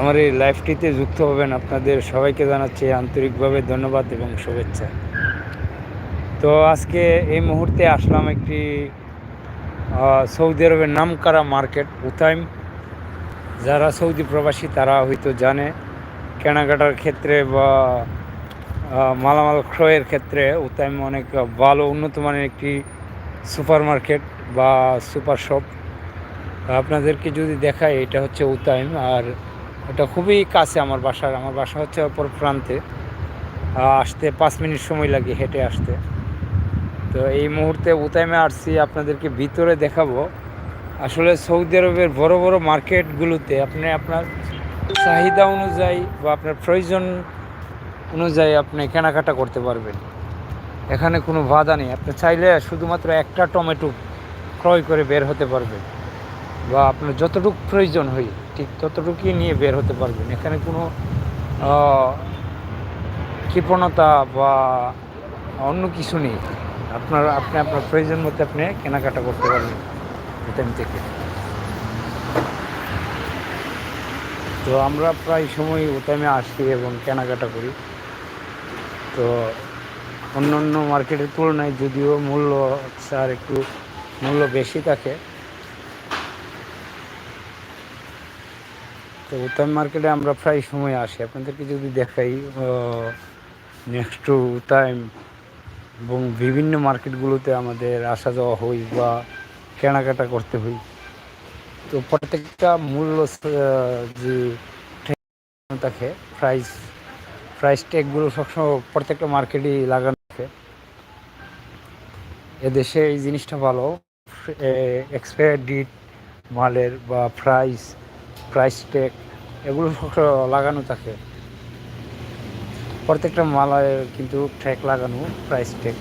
আমার এই লাইফটিতে যুক্ত হবেন আপনাদের সবাইকে জানাচ্ছি আন্তরিকভাবে ধন্যবাদ এবং শুভেচ্ছা। তো আজকে এই মুহূর্তে আসলাম একটি সৌদি আরবের নামকরা মার্কেট, উতাইম। যারা সৌদি প্রবাসী তারা হয়তো জানে, কেনাকাটার ক্ষেত্রে বা মালামাল ক্রয়ের ক্ষেত্রে উতাইম অনেক ভালো উন্নত মানের একটি সুপার মার্কেট বা সুপার শপ। আপনাদেরকে যদি দেখায়, এটা হচ্ছে উতাইম। আর এটা খুবই কাছে আমার বাসার, আমার বাসা হচ্ছে অপর প্রান্তে। আসতে পাঁচ মিনিট সময় লাগে হেঁটে আসতে। তো এই মুহূর্তে উতাইমে আসছি, আপনাদেরকে ভিতরে দেখাবো। আসলে সৌদি আরবের বড় বড় মার্কেটগুলোতে আপনি আপনার চাহিদা অনুযায়ী বা আপনার প্রয়োজন অনুযায়ী আপনি কেনাকাটা করতে পারবেন। এখানে কোনো বাধা নেই। আপনি চাইলে শুধুমাত্র একটা টমেটো ক্রয় করে বের হতে পারবেন। বা আপনার যতটুকু প্রয়োজন হয়। ঠিক ততটুকুই নিয়ে বের হতে পারবেন। এখানে কোনো কৃপণতা বা অন্য কিছু নেই। আপনার, আপনি আপনার প্রয়োজন মতো আপনি কেনাকাটা করতে পারবেন হোটেল থেকে। তো আমরা প্রায় সময় ওটাইমে আসি এবং কেনাকাটা করি। তো অন্য অন্য মার্কেটের তুলনায় যদিও মূল্য আর একটু মূল্য বেশি থাকে তো উতাম মার্কেটে আমরা প্রায় সময় আসি। আপনাদেরকে যদি দেখাই নেক্সট টু টাইম এবং বিভিন্ন মার্কেটগুলোতে আমাদের আসা যাওয়া হই বা কেনাকাটা করতে হই তো প্রত্যেকটা মূল্য যে থাকে প্রাইস প্রাইস ট্যাগগুলো সবসময় প্রত্যেকটা মার্কেটই লাগানো থাকে। এদেশে এই জিনিসটা ভালো। এক্সপায়ার ডেট মালের বা প্রাইস প্রাইস ট্যাগ এগুলো লাগানো থাকে। প্রত্যেকটা মালায় কিন্তু ট্যাগ লাগানো প্রাইস ট্যাগ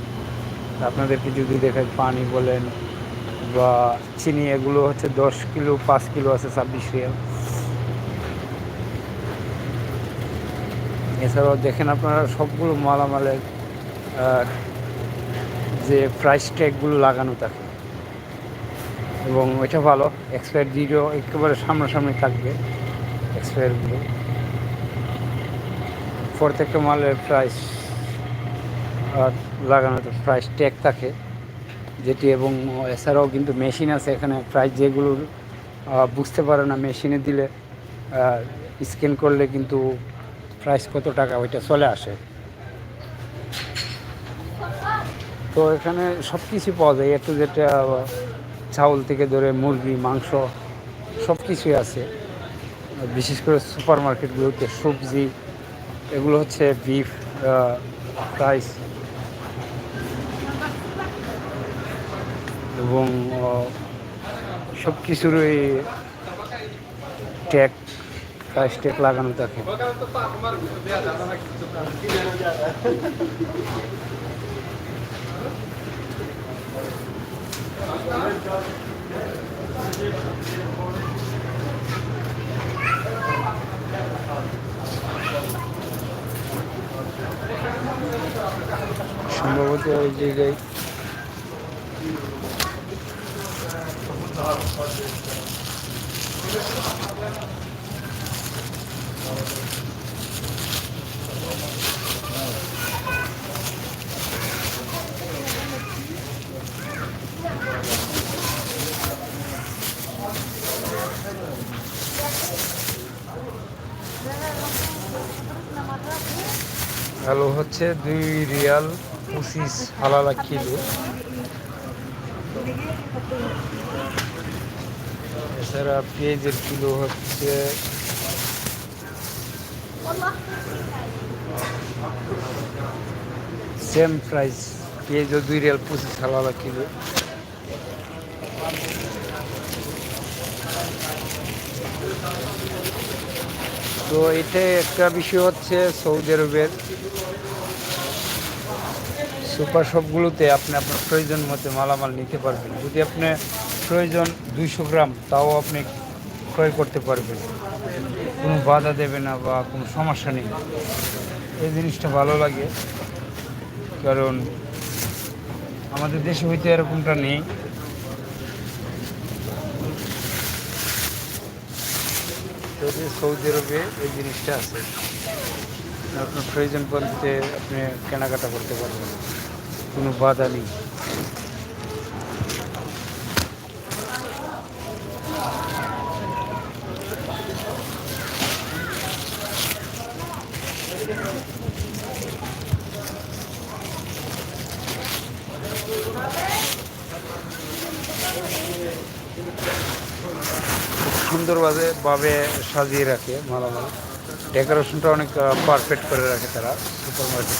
আপনাদেরকে যদি দেখায় পানি বলেন বা চিনি, এগুলো হচ্ছে দশ কিলো, পাঁচ কিলো আছে, ছাব্বিশ রিয়াল। এছাড়াও দেখেন আপনারা সবগুলো মালামালের যে প্রাইস ট্যাগগুলো লাগানো থাকে। এবং এটা ভালো এক্সপায়ার ডেটও একেবারে সামনাসামনি থাকবে এক্সপায়ারগুলো প্রত্যেকটা মালের প্রাইস লাগানো প্রাইস ট্যাগ থাকে, যেটি এবং এছাড়াও কিন্তু মেশিন আছে এখানে। প্রাইস যেগুলো বুঝতে পারে না মেশিনে দিলে স্ক্যান করলে কিন্তু প্রাইস কত টাকা, ওইটা চলে আসে। তো এখানে সব কিছু পাওয়া যায় একটু যেটা চাউল থেকে ধরে মুরগি, মাংস সব কিছুই আছে। বিশেষ করে সুপার মার্কেটগুলোতে সবজি, এগুলো হচ্ছে বিফ রাইস এবং সব কিছুরই ট্যাগ প্রাইস ট্যাগ লাগানো থাকে। সম্ভবত ওই জায়গায় আলু হচ্ছে দুই রিয়াল পঁচিশ হালালা কিলো। এছাড়া পেঁয়াজের কিলো হচ্ছে সেম প্রাইস, পেঁয়াজও দুই রিয়াল পঁচিশ হালালা কিলো। তো এটা একটা বিষয় হচ্ছে সৌদি আরবের সুপার শপগুলোতে আপনি আপনার প্রয়োজন মতো মালামাল নিতে পারবেন। যদি আপনি প্রয়োজন দুইশো গ্রাম, তাও আপনি ক্রয় করতে পারবেন। কোনো বাধা দেবে না বা কোনো সমস্যা নেই। এই জিনিসটা ভালো লাগে, কারণ আমাদের দেশে হয়তো এরকমটা নেই। সৌদি আরবে এই জিনিসটা আছে, আপনার প্রয়োজন পড়তে আপনি কেনাকাটা করতে পারবেন। কোনো বাধা নেই। সুন্দরভাবে ভাবে সাজিয়ে রাখে মালামাল। ডেকোরেশনটা অনেক পারফেক্ট করে রাখে তারা সুপার মার্কেট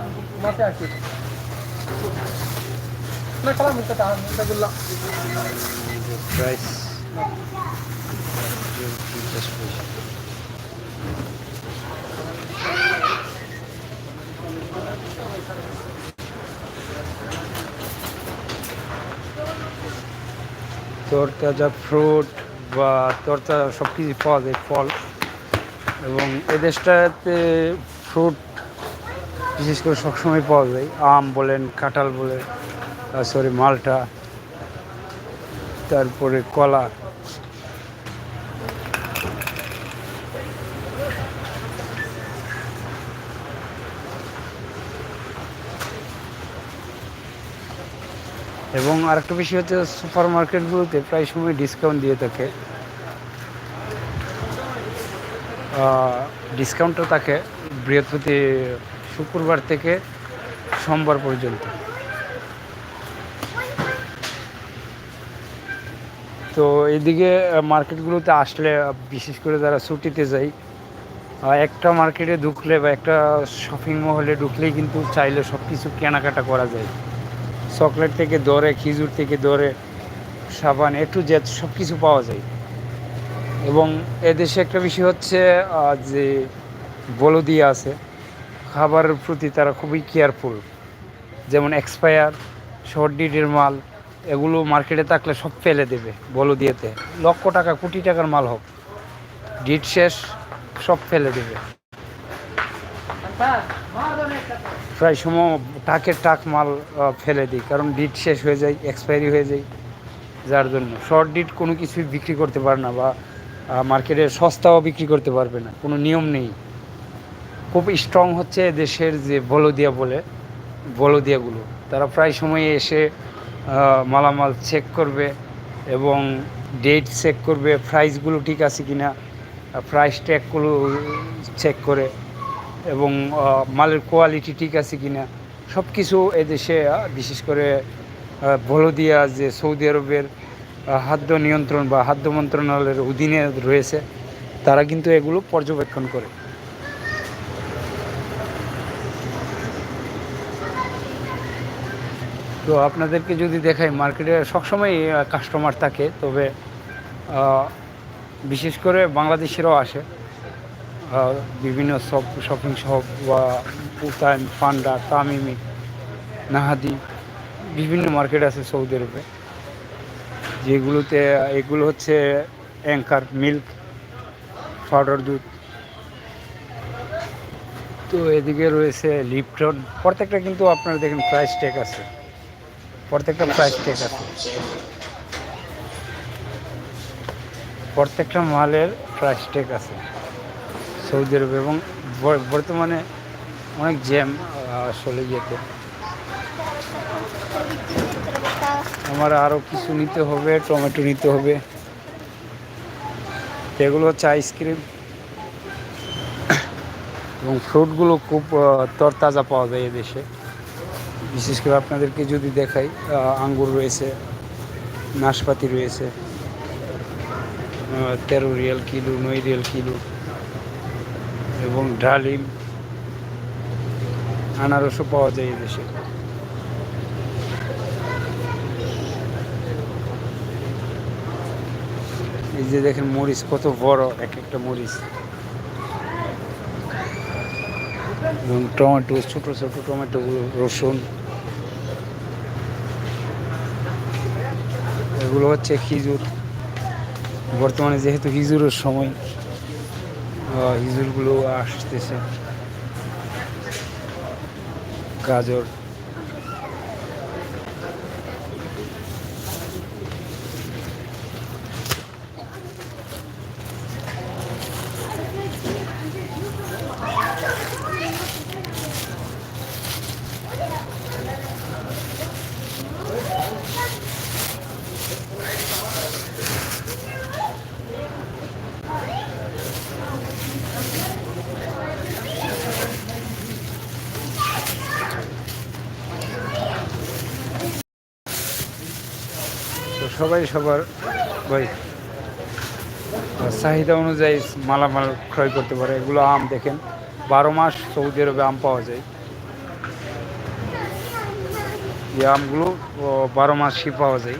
মাঠে আসি। না তরতাজা ফ্রুট বা তরতাজা সব কিছু পাওয়া যায়, ফল। এবং এ দেশটাতে ফ্রুট বিশেষ করে সবসময় পাওয়া যায়। আম বলেন, কাঁঠাল বলেন সরি মালটা, তারপরে কলা। এবং আরেকটা বিষয় হচ্ছে সুপার মার্কেটগুলোতে প্রায় সময় ডিসকাউন্ট দিয়ে থাকে। ডিসকাউন্টটা থাকে। বৃহস্পতি শুক্রবার থেকে সোমবার পর্যন্ত। তো এইদিকে মার্কেটগুলোতে আসলে বিশেষ করে যারা ছুটিতে আহ, একটা মার্কেটে ঢুকলে বা একটা শপিং মহলে ঢুকলেই কিন্তু চাইলে সব কিছু কেনাকাটা করা যায়। চকলেট থেকে ধরে খেজুর থেকে ধরে সাবান এ টু জেড সব কিছু পাওয়া যায়। এবং এদেশে একটা বিষয় হচ্ছে যে বলদিয়া আছে খাবারের প্রতি তারা খুবই কেয়ারফুল যেমন এক্সপায়ার শর্ট ডিটের মাল, এগুলো মার্কেটে থাকলে সব ফেলে দেবে, বলো বলদিয়াতে লক্ষ টাকা, কোটি টাকার মাল হোক। ডিট শেষ, সব ফেলে দেবে। প্রায় সময় টাকের টাক মাল ফেলে দিই, কারণ ডিট শেষ হয়ে যায় এক্সপায়ারি হয়ে যায়, যার জন্য। শর্ট ডিট কোনো কিছুই বিক্রি করতে পারে না বা মার্কেটে সস্তাও বিক্রি করতে পারবে না, কোনো নিয়ম নেই। খুব স্ট্রং হচ্ছে দেশের যে বলদিয়া বলে, বলদিয়াগুলো। তারা প্রায় সময় এসে মালামাল চেক করবে এবং ডেট চেক করবে প্রাইসগুলো ঠিক আছে কি না প্রাইস ট্যাগগুলো চেক করে এবং মালের কোয়ালিটি ঠিক আছে কি না সব কিছু এদেশে বিশেষ করে বলদিয়া, যে সৌদি আরবের খাদ্য নিয়ন্ত্রণ বা খাদ্য মন্ত্রণালয়ের অধীনে রয়েছে, তারা কিন্তু এগুলো পর্যবেক্ষণ করে। তো আপনাদেরকে যদি দেখাই মার্কেটে সবসময় কাস্টমার থাকে, তবে বিশেষ করে বাংলাদেশেরও আসে। বিভিন্ন সব শপিং শপ বা উতান, পান্ডা, তামিমি, নাহাদি, বিভিন্ন মার্কেট আছে সৌদি আরবে। যেগুলোতে, এগুলো হচ্ছে অ্যাঙ্কার মিল্ক পাউডার দুধ। তো এদিকে রয়েছে লিপটন প্রত্যেকটা কিন্তু আপনারা দেখেন প্রাইস ট্যাগ আছে। প্রত্যেকটা প্রাইস ট্যাগ আছে। প্রত্যেকটা মালের প্রাইস ট্যাগ আছে। সৌদি আরবে এবং বর্তমানে অনেক জ্যাম আসলে ইয়েতে। আমার আরও কিছু নিতে হবে, টমেটো নিতে হবে। এগুলো হচ্ছে আইসক্রিম এবং ফ্রুটগুলো খুব তরতাজা পাওয়া যায় এদেশে। বিশেষ করে আপনাদেরকে যদি দেখাই আঙ্গুর রয়েছে, নাশপাতি রয়েছে তেরো রিয়াল কিলো, নয় রিয়াল কিলো, এবং ডালিম আনারসও পাওয়া যায় এই দেশে। এই যে দেখেন মরিচ, কত বড় এক একটা মরিচ। এবং টমেটো, ছোট ছোট টমেটো রসুন। এগুলো হচ্ছে খিজুর। বর্তমানে যেহেতু হিজুরের সময় হিজুরগুলো আসতেছে। গাজর তো সবাই সবার, ভাই, চাহিদা অনুযায়ী মালামাল ক্রয় করতে পারে। এগুলো আম দেখেন, বারো মাস সৌদি আরবে আম পাওয়া যায়। এই আমগুলো বারো মাসই পাওয়া যায়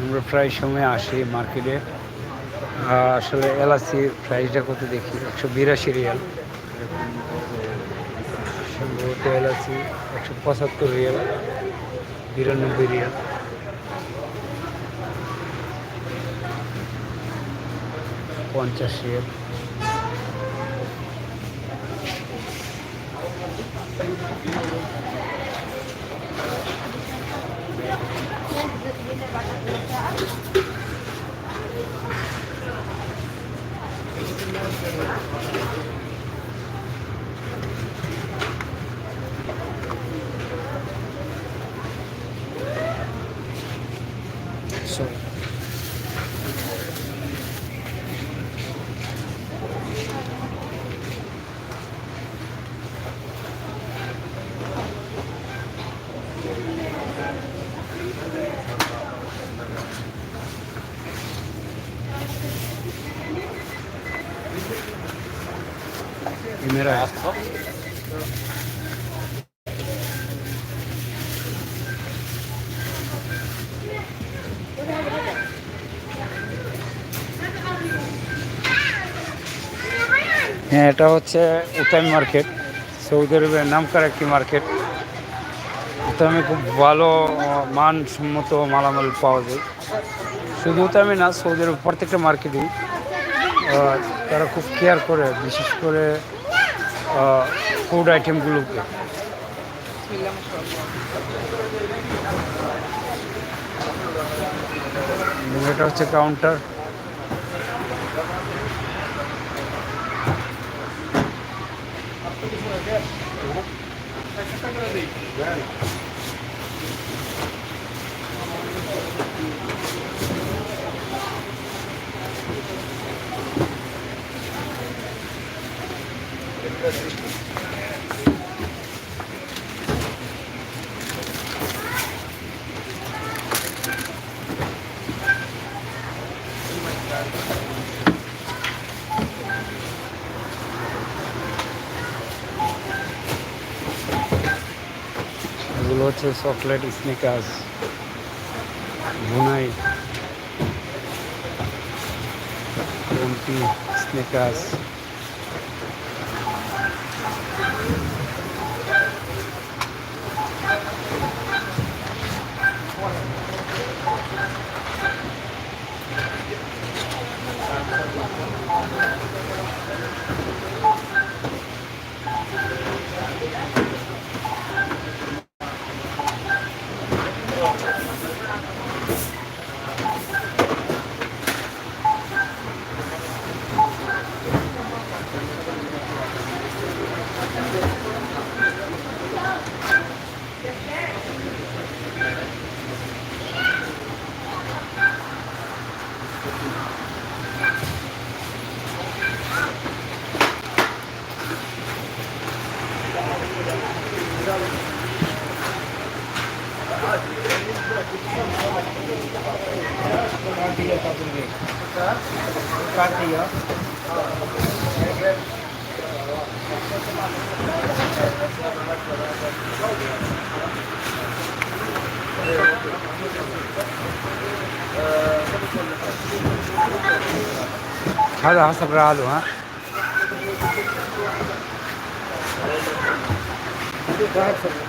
আমরা প্রায় সময় আসি মার্কেটে। আসলে এলাচি প্রাইসটা কত দেখি? একশো বিরাশি রিয়াল। সম্ভবত এলাচি একশো পঁচাত্তর রিয়াল, বিরানব্বই রিয়াল। পঞ্চাশ রিয়াল। হ্যাঁ এটা হচ্ছে উতামি মার্কেট, সৌদি আরবের নামকার একটি মার্কেট। উতামে খুব ভালো মান সম্মত মালামাল পাওয়া যায়। শুধু উতামে না, সৌদি আরব প্রত্যেকটা মার্কেটেই তারা খুব কেয়ার করে, বিশেষ করে ফুড আইটেমগুলোকে এটা হচ্ছে কাউন্টার এগুলো হচ্ছে চকলেট স্নিকার্স ভুনাই এমপি স্নিকার্স هذا حسب رعاله ها كم حسب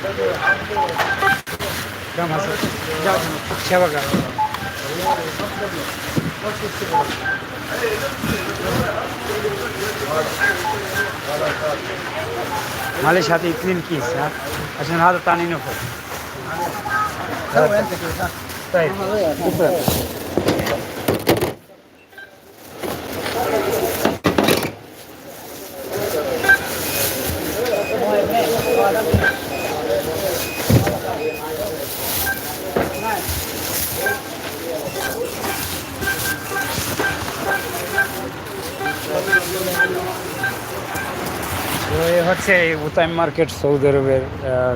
माले कर हमारे साथ इतनी की सर अच्छा ना तो तानी नहीं Thank you. হচ্ছে এই উতাইম মার্কেট, সৌদি আরবের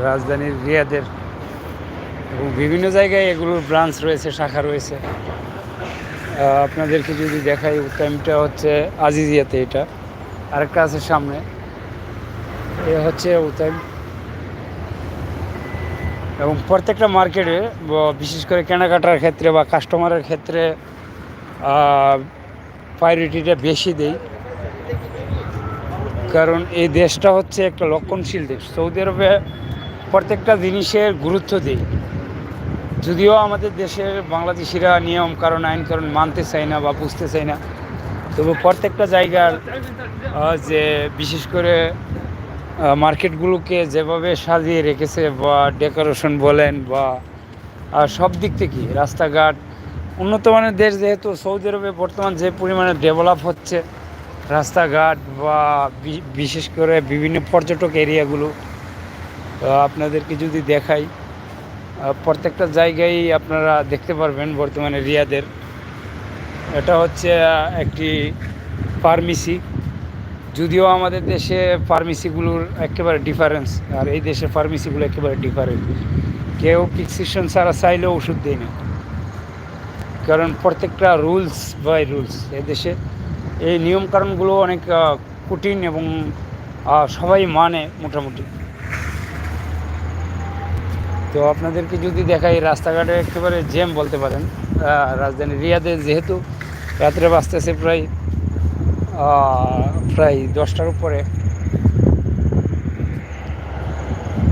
রাজধানীর রিয়াদের এবং বিভিন্ন জায়গায় এগুলোর ব্রাঞ্চ রয়েছে, শাখা রয়েছে। আপনাদেরকে যদি দেখাই উতাইমটা হচ্ছে আজিজিয়াতে এটা। আরেকটা আছে সামনে। এ হচ্ছে উতাইম। এবং প্রত্যেকটা মার্কেটে বিশেষ করে কেনাকাটার ক্ষেত্রে বা কাস্টমারের ক্ষেত্রে প্রায়োরিটিটা বেশি দেই। কারণ এই দেশটা হচ্ছে একটা লক্ষণশীল দেশ। সৌদি আরবে প্রত্যেকটা জিনিসের গুরুত্ব দেই। যদিও আমাদের দেশের বাংলাদেশিরা নিয়ম, কারণ, আইন, কারণ মানতে চায় না বা বুঝতে চায় না, তবু প্রত্যেকটা জায়গার যে বিশেষ করে মার্কেটগুলোকে যেভাবে সাজিয়ে রেখেছে বা ডেকোরেশন বলেন বা সব দিক থেকেই রাস্তাঘাট উন্নত মানের দেশ যেহেতু সৌদি আরবে বর্তমান যে পরিমাণে ডেভেলপ হচ্ছে রাস্তাঘাট বা বিশেষ করে বিভিন্ন পর্যটক এরিয়াগুলো আপনাদেরকে যদি দেখাই প্রত্যেকটা জায়গায় আপনারা দেখতে পারবেন বর্তমানে রিয়াদের। এটা হচ্ছে একটি ফার্মেসি। যদিও আমাদের দেশে ফার্মেসিগুলোর একেবারে ডিফারেন্স, আর এই দেশের ফার্মেসিগুলো একেবারে ডিফারেন্ট। কেউ প্রিসক্রিপশন ছাড়া চাইলেও ওষুধ দেয় না। কারণ প্রত্যেকটা রুলস বাই রুলস দেশে। এই নিয়মকানুনগুলো অনেক কঠিন এবং সবাই মানে মোটামুটি। তো আপনাদেরকে যদি দেখাই রাস্তাঘাটে একেবারে জ্যাম বলতে পারেন রাজধানী রিয়াদে যেহেতু রাত্রে বাঁচতেছে প্রায় প্রায় দশটার উপরে।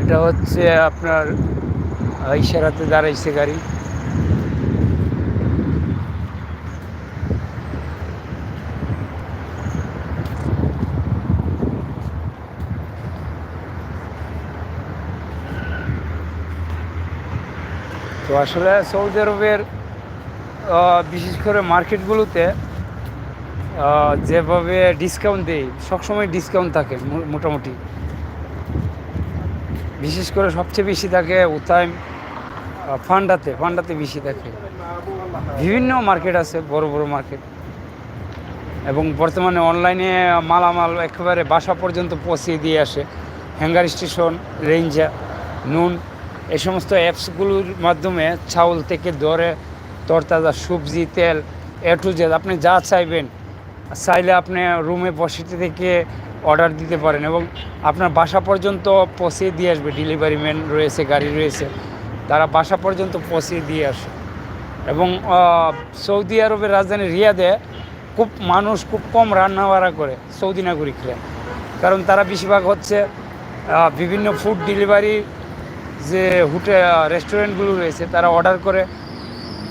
এটা হচ্ছে আপনার ইশারাতে দাঁড়াইছে গাড়ি। তো আসলে সৌদি আরবের বিশেষ করে মার্কেটগুলোতে যেভাবে ডিসকাউন্ট দেয়, সবসময় ডিসকাউন্ট থাকে মোটামুটি। বিশেষ করে সবচেয়ে বেশি থাকে উতাইম ফান্ডাতে ফান্ডাতে বেশি থাকে। বিভিন্ন মার্কেট আছে, বড় বড় মার্কেট। এবং বর্তমানে অনলাইনে মালামাল একেবারে বাসা পর্যন্ত পৌঁছিয়ে দিয়ে আসে। হ্যাঙ্গার স্টেশন রেঞ্জা নুন এই সমস্ত অ্যাপসগুলোর মাধ্যমে চাউল থেকে ধরে তরতাজা সবজি, তেল, এ টু জেড আপনি যা চাইবেন, চাইলে আপনি রুমে বসে থেকে অর্ডার দিতে পারেন এবং আপনার বাসা পর্যন্ত পৌঁছে দিয়ে আসবে। ডেলিভারি ম্যান রয়েছে, গাড়ি রয়েছে, তারা বাসা পর্যন্ত পৌঁছে দিয়ে আসে। এবং সৌদি আরবের রাজধানী রিয়াদে খুব মানুষ খুব কম রান্না বাড়া করে সৌদি নাগরিকরা। কারণ তারা বেশিরভাগ হচ্ছে বিভিন্ন ফুড ডেলিভারি যে হোটেল রেস্টুরেন্টগুলো রয়েছে, তারা অর্ডার করে।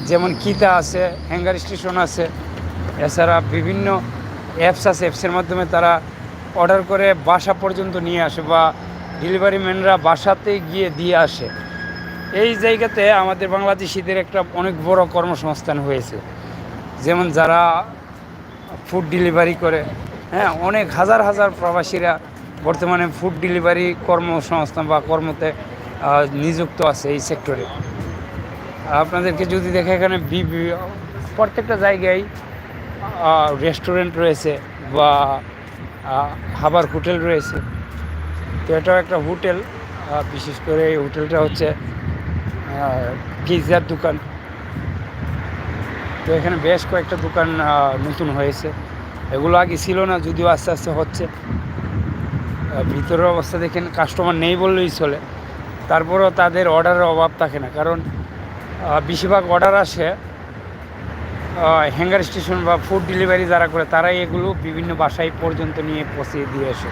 যেমন কিতা আছে হ্যাঙ্গার স্টেশন আছে, এছাড়া বিভিন্ন অ্যাপস আছে অ্যাপসের মাধ্যমে তারা অর্ডার করে বাসা পর্যন্ত নিয়ে আসে বা ডেলিভারি ম্যানরা বাসাতে গিয়ে দিয়ে আসে। এই জায়গাতে আমাদের বাংলাদেশিদের একটা অনেক বড় কর্মসংস্থান হয়েছে। যেমন যারা ফুড ডেলিভারি করে হ্যাঁ অনেক হাজার হাজার প্রবাসীরা বর্তমানে ফুড ডেলিভারি কর্মসংস্থান বা কর্মতে নিযুক্ত আছে এই সেক্টরে আপনাদেরকে যদি দেখে এখানে প্রত্যেকটা জায়গায় রেস্টুরেন্ট রয়েছে বা আহ, খাবার হোটেল রয়েছে। তো এটাও একটা হোটেল বিশেষ করে এই হোটেলটা হচ্ছে পিৎজার দোকান। তো এখানে বেশ কয়েকটা দোকান নতুন হয়েছে। এগুলো আগে ছিল না যদিও আস্তে আস্তে হচ্ছে। ভিতরের অবস্থা দেখেন কাস্টমার নেই বললেই চলে। তারপরেও তাদের অর্ডারের অভাব থাকে না। কারণ বেশিরভাগ অর্ডার আসে হ্যাঙ্গার স্টেশন বা ফুড ডেলিভারি যারা করে, তারাই এগুলো বিভিন্ন বাসায় পর্যন্ত নিয়ে পৌঁছে দিয়ে আসে।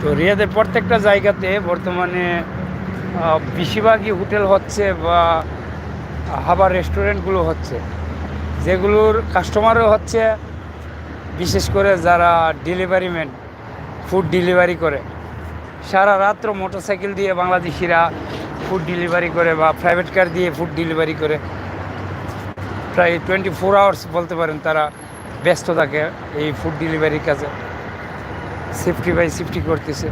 তো রিয়াদের প্রত্যেকটা জায়গাতে বর্তমানে বেশিরভাগই হোটেল হচ্ছে বা খাবার রেস্টুরেন্টগুলো হচ্ছে। যেগুলোর কাস্টমারও হচ্ছে, বিশেষ করে যারা ডেলিভারি ম্যান ফুড ডেলিভারি করে। সারা রাত্র মোটরসাইকেল দিয়ে বাংলাদেশিরা ফুড ডেলিভারি করে বা প্রাইভেট কার দিয়ে ফুড ডেলিভারি করে। প্রায় টোয়েন্টি ফোর আওয়ার্স বলতে পারেন তারা ব্যস্ত থাকে এই ফুড ডেলিভারির কাজে। সেফটি বাই সেফটি করতেছে।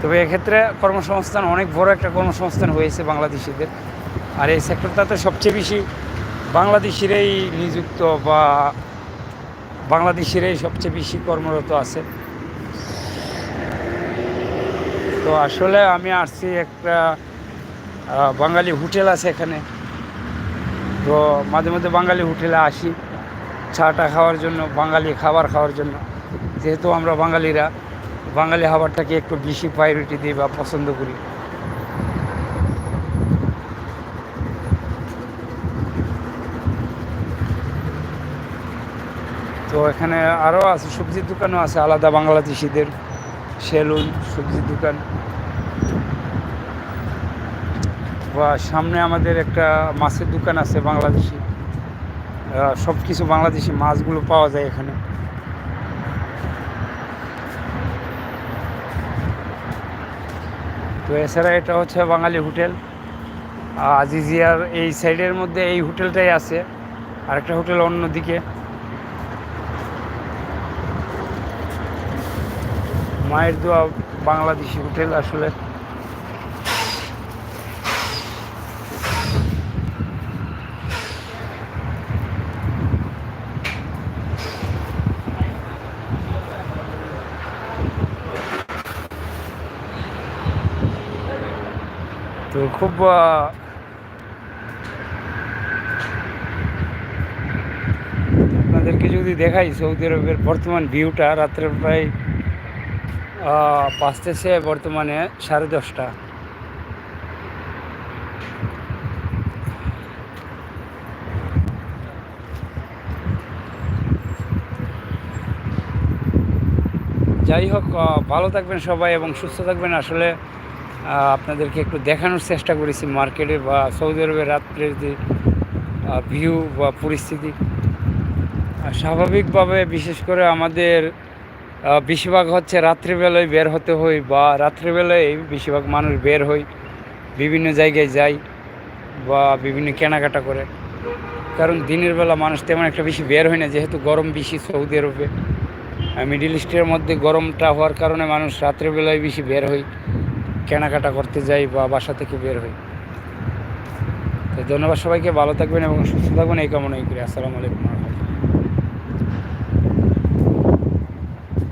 তবে এক্ষেত্রে কর্মসংস্থান, অনেক বড় একটা কর্মসংস্থান হয়েছে বাংলাদেশিদের। আর এই সেক্টরটাতে সবচেয়ে বেশি বাংলাদেশিরাই নিযুক্ত বা বাংলাদেশিরাই সবচেয়ে বেশি কর্মরত আছে। তো আসলে আমি আসছি একটা বাঙালি হোটেল আছে এখানে। তো মাঝে মধ্যে বাঙালি হোটেলে আসি, চাটা খাওয়ার জন্য, বাঙালি খাবার খাওয়ার জন্য। যেহেতু আমরা বাঙালিরা, বাঙালি খাবারটাকে একটু বেশি প্রায়োরিটি দিই বা পছন্দ করি। তো এখানে আরও আছে, সবজির দোকানও আছে, আলাদা বাংলাদেশিদের। সেলুন, সবজির দোকান। বা সামনে আমাদের একটা মাছের দোকান আছে বাংলাদেশি। সব কিছু বাংলাদেশি মাছগুলো পাওয়া যায় এখানে। তো এছাড়া এটা হচ্ছে বাঙালি হোটেল। আজিজিয়ার এই সাইডের মধ্যে এই হোটেলটাই আছে। আরেকটা হোটেল অন্যদিকে। মায়ের দোয়া বাংলাদেশি হোটেল আসলে। তো খুব আপনাদেরকে যদি দেখাই সৌদি আরবের বর্তমান ভিউটা, রাত্রে প্রায় আহ, বাজতেছে বর্তমানে সাড়ে দশটা। যাই হোক ভালো থাকবেন সবাই এবং সুস্থ থাকবেন। আসলে আপনাদেরকে একটু দেখানোর চেষ্টা করেছি মার্কেটে বা সৌদি আরবের রাত্রের যে ভিউ বা পরিস্থিতি। স্বাভাবিকভাবে বিশেষ করে আমাদের বেশিরভাগ হচ্ছে রাত্রিবেলায় বের হতে হয় বা রাত্রিবেলায় বেশিরভাগ মানুষ বের হয়, বিভিন্ন জায়গায় যায় বা বিভিন্ন কেনাকাটা করে। কারণ দিনের বেলা মানুষ তেমন একটা বেশি বের হয় না, যেহেতু গরম বেশি সৌদি আরবে। মিডিল ইস্টের মধ্যে গরমটা হওয়ার কারণে মানুষ রাত্রিবেলায় বেশি বের হয়, কেনাকাটা করতে যায় বা বাসা থেকে বের হয়। তো ধন্যবাদ সবাইকে, ভালো থাকবেন এবং সুস্থ থাকবেন, এই কামনাই করি। আসসালামু আলাইকুম।